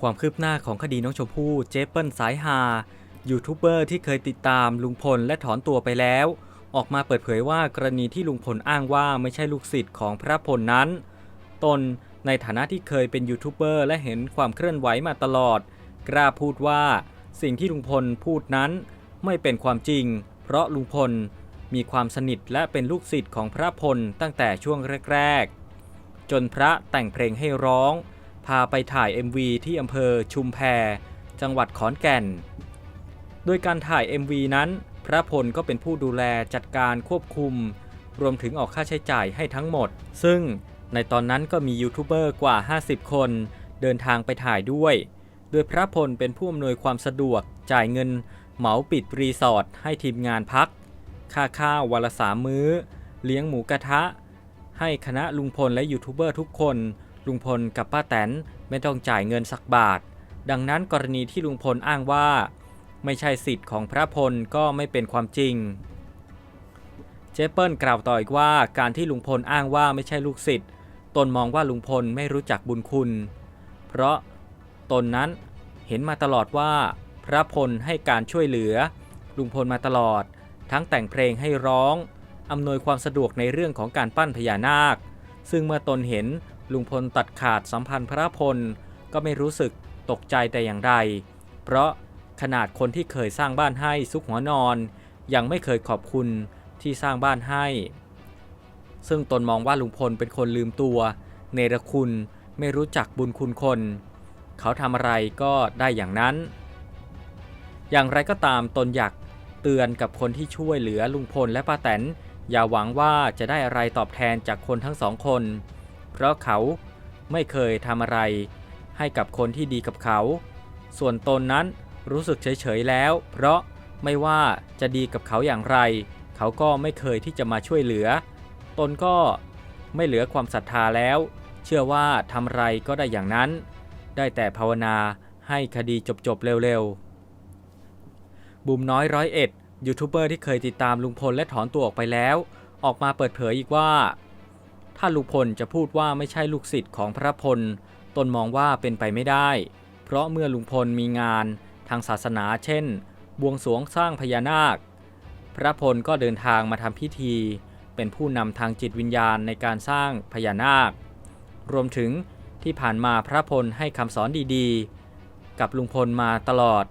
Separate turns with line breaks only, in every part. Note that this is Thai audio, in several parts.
ความคืบหน้าของคดีน้องชมพู่เจเปิลสายฮายูทูบเบอร์ที่เคยติดตามลุงพลและถอนตัวไปแล้ว ออกมาเปิดเผยว่ากรณีที่ลุงพลอ้างว่าไม่ใช่ลูกศิษย์ของพระพลนั้น ตนในฐานะที่เคยเป็นยูทูบเบอร์และเห็นความเคลื่อนไหวมาตลอด กล้าพูดว่าสิ่งที่ลุงพลพูดนั้นไม่เป็นความจริง เพราะลุงพลมีความสนิทและเป็นลูกศิษย์ของพระพลตั้งแต่ช่วงแรก ๆ จนพระแต่งเพลงให้ร้อง พาไปถ่าย MV ที่อำเภอชุมแพ จังหวัดขอนแก่น โดยการถ่าย MV นั้น พระพลก็เป็นผู้ดูแลจัดการควบคุม รวมถึงออกค่าใช้จ่ายให้ทั้งหมด ซึ่งในตอนนั้นก็มียูทูบเบอร์กว่า 50 คน เดินทางไปถ่ายด้วย โดยพระพลเป็นผู้อำนวยความสะดวกจ่ายเงิน เหมาปิดรีสอร์ทให้ทีมงานพัก ค่าข้าววันละสามมื้อ เลี้ยงหมูกระทะ ให้คณะลุงพลและยูทูบเบอร์ทุกคน ลุงพลกับป้าแตนไม่ต้องจ่ายเงินสักบาท ดังนั้นกรณีที่ลุงพลอ้างว่า ไม่ใช่สิทธิ์ของพระพลก็ไม่เป็นความจริง เจเปิลกล่าวต่ออีกว่าการที่ลุงพลอ้างว่าไม่ใช่ลูกศิษย์ตนมองว่าลุงพลไม่รู้จักบุญคุณ เพราะตนนั้นเห็นมาตลอดว่า พระพลให้การช่วยเหลือ ลุงพลมาตลอด ทั้งแต่งเพลงให้ร้องอำนวยความสะดวกในเรื่องของการปั้นพญานาค ซึ่งเมื่อตนเห็น ลุงพลตัดขาดสัมพันธ์พระพลก็ไม่รู้สึกตกใจแต่อย่างใด เพราะขนาดคนที่เคยสร้างบ้านให้ซุกหัวนอน ยังไม่เคยขอบคุณที่สร้างบ้านให้ ซึ่งตนมองว่าลุงพลเป็นคนลืมตัว เนรคุณไม่รู้จักบุญคุณคน เขาทำอะไรก็ได้อย่างนั้น อย่างไรก็ตามตนอยากเตือนกับคนที่ช่วยเหลือลุงพลและป้าแตน อย่าหวังว่าจะได้อะไรตอบแทนจากคนทั้งสองคน เพราะเขาไม่เคยทำอะไรให้กับคนที่ดีกับเขา ส่วนตนนั้นรู้สึกเฉยๆแล้ว เพราะไม่ว่าจะดีกับเขาอย่างไร เขาก็ไม่เคยที่จะมาช่วยเหลือ ตนก็ไม่เหลือความศรัทธาแล้ว เชื่อว่าทำไรก็ได้อย่างนั้น ได้แต่ภาวนาให้คดีจบๆเร็วๆ บุมน้อยร้อยเอ็ดยูทูบเบอร์ที่เคยติดตามลุงพลและถอนตัวออกไปแล้ว ออกมาเปิดเผยอีกว่า ถ้าลุงพลจะพูดว่าไม่ใช่ลูกศิษย์ของพระพล ตนมองว่าเป็นไปไม่ได้ เพราะเมื่อลุงพลมีงานทางศาสนาเช่น บวงสรวงสร้างพญานาค พระพลก็เดินทางมาทำพิธี เป็นผู้นำทางจิตวิญญาณในการสร้างพญานาค รวมถึงที่ผ่านมาพระพลให้คำสอนดีๆ กับลุงพลมาตลอด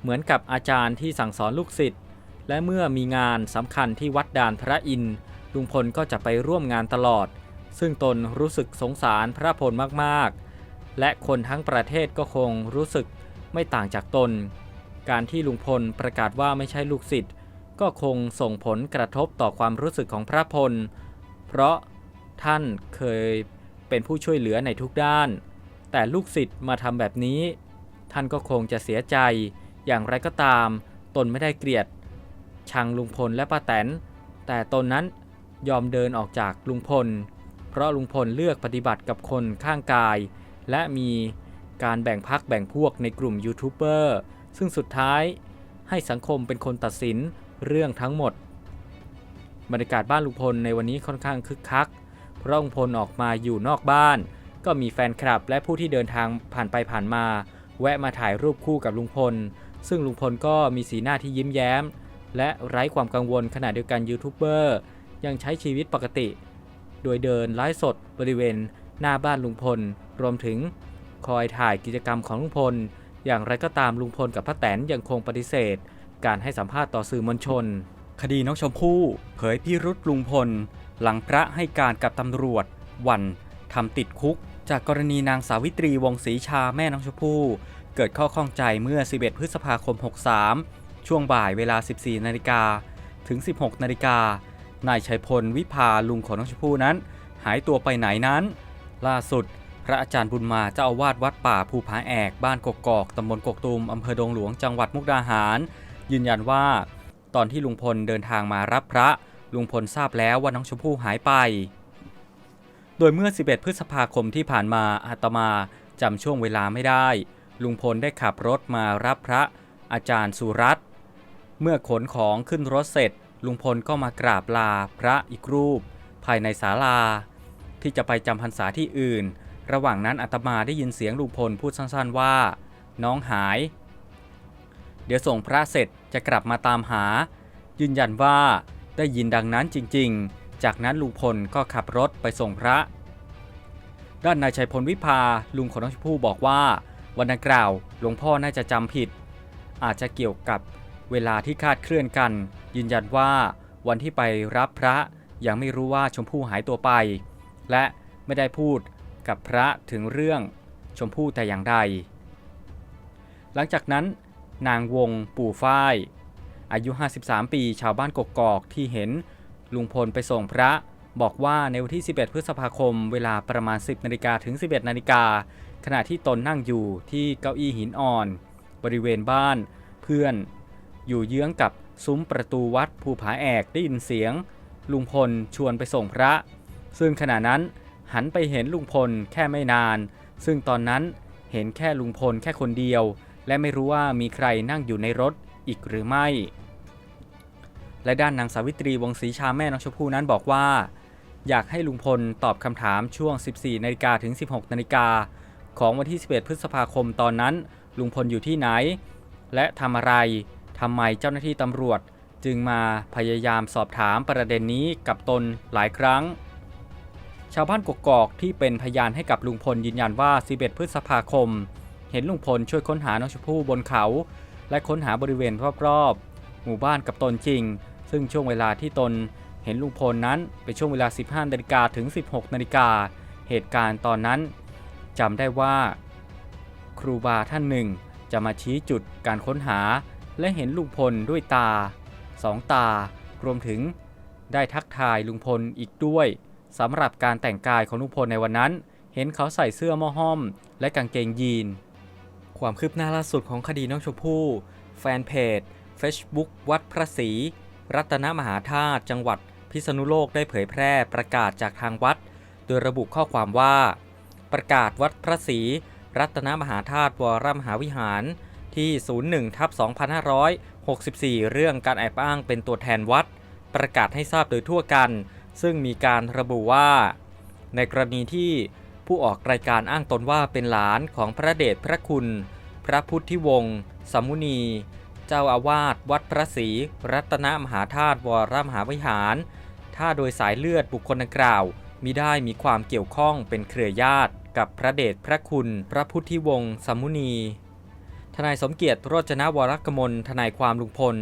เหมือนกับอาจารย์ที่สั่งสอนลูกศิษย์และเมื่อมีงานสำคัญที่วัดด่านพระอินทร์ลุงพลก็จะไปร่วมงานตลอด ซึ่งตนรู้สึกสงสารพระพลมากๆ และคนทั้งประเทศก็คงรู้สึกไม่ต่างจากตน การที่ลุงพลประกาศว่าไม่ใช่ลูกศิษย์ก็คงส่งผลกระทบต่อความรู้สึกของพระพล เพราะท่านเคยเป็นผู้ช่วยเหลือในทุกด้าน แต่ลูกศิษย์มาทำแบบนี้ ท่านก็คงจะเสียใจ อย่างไรก็ตาม ตนไม่ได้เกลียด ชังลุงพลและป้าแตน แต่ตนนั้นยอมเดินออกจากลุงพล เพราะลุงพลเลือกปฏิบัติกับคนข้างกาย และมีการแบ่งพักแบ่งพวกในกลุ่มยูทูบเบอร์ซึ่งสุดท้ายให้สังคมเป็นคนตัดสินเรื่องทั้งหมด บรรยากาศบ้านลุงพลในวันนี้ค่อนข้างคึกคัก เพราะลุงพลออกมาอยู่นอกบ้าน ก็มีแฟนคลับและผู้ที่เดินทางผ่านไปผ่านมา แวะมาถ่ายรูปคู่กับลุงพล ซึ่งลุงพลก็มีสีหน้าที่ยิ้มแย้ม และไร้ความกังวลขณะเดียวกันยูทูบเบอร์ยังใช้ชีวิตปกติ โดยเดินไลฟ์สดบริเวณหน้าบ้านลุงพล รวมถึงคอยถ่ายกิจกรรมของลุงพล อย่างไรก็ตามลุงพลกับป้าแตนยังคงปฏิเสธ การให้สัมภาษณ์ต่อสื่อมวลชน คดีน้องชมพู่ เผยพิรุษลุงพล หลังพระให้การกับตำรวจ วันทำติดคุก จากกรณีนางสาวิตรีวงศรีชาแม่น้องชมพู่ เกิดข้อข้องใจเมื่อ 11 พฤษภาคม 63 ช่วงบ่ายเวลา 14 นาฬิกาถึง 16 นาฬิกา นายชัยพลวิภาลุงของน้องชมพู่นั้น หายตัวไปไหนนั้น ล่าสุด พระอาจารย์บุญมาเจ้าอาวาสวัดป่าภูผาแอกบ้านกกอกตำบลกกตูมอำเภอดงหลวงจังหวัดมุกดาหาร ยืนยันว่า ตอนที่ลุงพลเดินทางมารับพระ ลุงพลทราบแล้วว่าน้องชมพู่หายไป โดยเมื่อ 11 พฤษภาคมที่ผ่านมาอาตมาจำช่วงเวลาไม่ได้ ลุงพลได้ขับรถมารับพระอาจารย์สุรัตน์เมื่อขนของขึ้นรถเสร็จ ลุงพลก็มากราบลาพระอีกรูป ภายในศาลา ที่จะไปจำพรรษาที่อื่น ระหว่างนั้นอาตมาได้ยินเสียงลุงพลพูดสั้นๆว่า น้องหาย เดี๋ยวส่งพระเสร็จจะกลับมาตามหา ยืนยันว่าได้ยินดังนั้นจริงๆ จากนั้นลุงพลก็ขับรถไปส่งพระ ด้านนายชัยพลวิภาลุงของน้องชมพู่บอกว่า วันดังกล่าวหลวงพ่อน่าจะจำผิด อาจจะเกี่ยวกับเวลาที่คาดเคลื่อนกัน ยืนยันว่าวันที่ไปรับพระยังไม่รู้ว่าชมพู่หายตัวไป และไม่ได้พูดกับพระถึงเรื่องชมพู่แต่อย่างใด หลังจากนั้น นางวงปู่ฝ้าย อายุ 53 ปีชาวบ้านกกอกที่เห็นลุงพลไปส่งพระบอกว่าในวันที่ 11 พฤษภาคม เวลาประมาณ 10นาฬิกาถึง 11นาฬิกาขณะที่ตนนั่งอยู่ที่เก้าอี้หินอ่อน บริเวณบ้านเพื่อน อยู่เยื้องกับ ซุ้มประตูวัดภูผาแอกได้ยินเสียง ลุงพลชวนไปส่งพระ ซึ่งขณะนั้นหันไปเห็นลุงพลแค่ไม่นาน ซึ่งตอนนั้นเห็นแค่ลุงพลแค่คนเดียว และไม่รู้ว่ามีใครนั่งอยู่ในรถอีกหรือไม่ และด้านนางสาวิตรีวงศ์ศรีชาแม่น้องชมพู่นั้นบอกว่า อยากให้ลุงพลตอบคำถามช่วง 14นาฬิกาถึง 16นาฬิกาของวันที่ 11 พฤษภาคมตอนนั้น ลุงพลอยู่ที่ไหน และทำอะไร ทำไมเจ้าหน้าที่ตำรวจจึงมาพยายามสอบถามประเด็นนี้กับตนหลายครั้ง ชาวบ้านกกอกที่เป็นพยานให้กับลุงพลยืนยันว่า 11 พฤษภาคม เห็นลุงพลช่วยค้นหาน้องชมพู่บนเขา และค้นหาบริเวณรอบๆหมู่บ้านกับตนจริง ซึ่งช่วงเวลาที่ตนเห็นลุงพลนั้นเป็นช่วงเวลา 15นาฬิกาถึง 16นาฬิกาเหตุการณ์ตอนนั้นจำได้ว่า ครูบาท่านหนึ่งจะมาชี้จุดการค้นหา และเห็นลุงพลด้วยตาสองตารวมถึงได้ทักทายลุงพลอีกด้วยสำหรับการแต่งกายของลุงพลในวันนั้น เห็นเขาใส่เสื้อมอห้อม และกางเกงยีน ความคืบหน้าล่าสุดของคดีน้องชมพู่แฟนเพจ Facebook วัดพระศรีรัตนมหาธาตุจังหวัดพิษณุโลกได้เผยแพร่ประกาศจากทางวัด โดยระบุข้อความว่า ประกาศวัดพระศรีรัตนมหาธาตุวรมหาวิหาร ที่ 01ทับ2564 เรื่องการแอบอ้างเป็นตัวแทนวัด ประกาศให้ทราบโดยทั่วกัน ซึ่งมีการระบุว่า ในกรณีที่ผู้ออกรายการอ้างตนว่าเป็นหลานของพระเดชพระคุณ พระพุทธิวงศ์สมุนี เจ้าอาวาสวัดพระศรีรัตนมหาธาตุวรมหาวิหาร ถ้าโดยสายเลือดบุคคลดังกล่าวมิได้มีความเกี่ยวข้องเป็นเครือญาติ กับพระเดชพระคุณ พระพุทธิวงศ์สมุนี นายสมเกียรติโรจนวรกมลทนายความลุงพล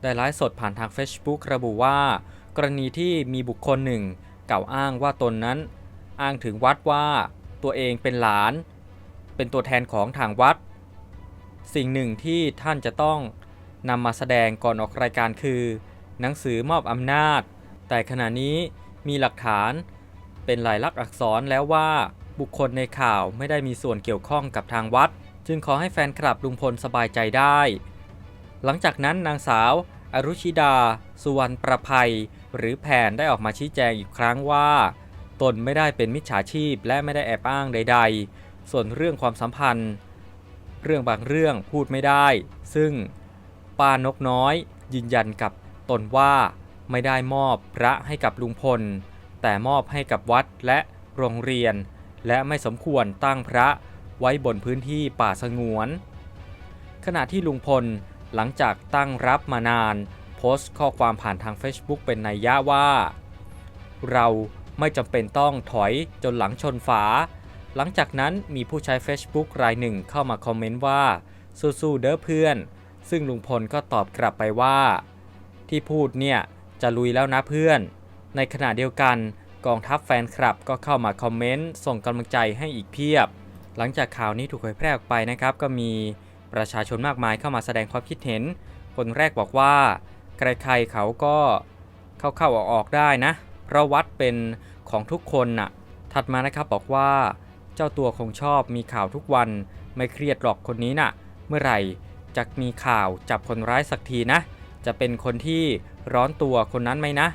ได้ไลฟ์สดผ่านทาง Facebook ระบุว่า กรณีที่มีบุคคลหนึ่ง กล่าวอ้างว่าตนนั้น อ้างถึงวัดว่าตัวเองเป็นหลาน เป็นตัวแทนของทางวัด สิ่งหนึ่งที่ท่านจะต้องนำมาแสดงก่อนออกรายการคือ หนังสือมอบอำนาจ แต่ขณะนี้มีหลักฐาน เป็นลายลักษณ์อักษรแล้วว่าบุคคลในข่าวไม่ได้มีส่วนเกี่ยวข้องกับทางวัด จึงขอให้แฟนคลับลุงพลสบายใจได้ หลังจากนั้นนางสาว อรุชิดา สุวรรณประภัย หรือแผนได้ออกมาชี้แจงอีกครั้งว่า ตนไม่ได้เป็นมิจฉาชีพและไม่ได้แอบอ้างใด ๆ ส่วนเรื่องความสัมพันธ์ เรื่องบางเรื่องพูดไม่ได้ ซึ่งป้านกน้อย ยืนยันกับตนว่าไม่ได้มอบพระให้กับลุงพล แต่มอบให้กับวัดและโรงเรียน และไม่สมควรตั้งพระ ไว้บนพื้นที่ป่าสงวน ขณะที่ลุงพลหลังจากตั้งรับมานาน โพสต์ข้อความผ่านทาง Facebook เป็นนัยยะว่า เราไม่จำเป็นต้องถอยจนหลังชนฝา หลังจากนั้นมีผู้ใช้ Facebook รายหนึ่งเข้ามาคอมเมนต์ว่า สู้ๆเด้อเพื่อน ซึ่งลุงพลก็ตอบกลับไปว่า ที่พูดเนี่ยจะลุยแล้วนะเพื่อน ในขณะเดียวกันกองทัพแฟนคลับก็เข้ามาคอมเมนต์ส่งกำลังใจให้อีกเพียบ หลังจากข่าวนี้ถูกเผยแพร่ออกไปนะครับ ก็มีประชาชนมากมายเข้ามาแสดงความคิดเห็น คนแรกบอกว่า ใครๆเขาก็เข้าๆออกๆได้นะ เพราะวัดเป็นของทุกคนน่ะ ถัดมานะครับบอกว่าเจ้าตัวคงชอบมีข่าวทุกวันไม่เครียดหรอกคนนี้น่ะ เมื่อไหร่จะมีข่าวจับคนร้ายสักทีนะ จะเป็นคนที่ร้อนตัวคนนั้นไหมนะ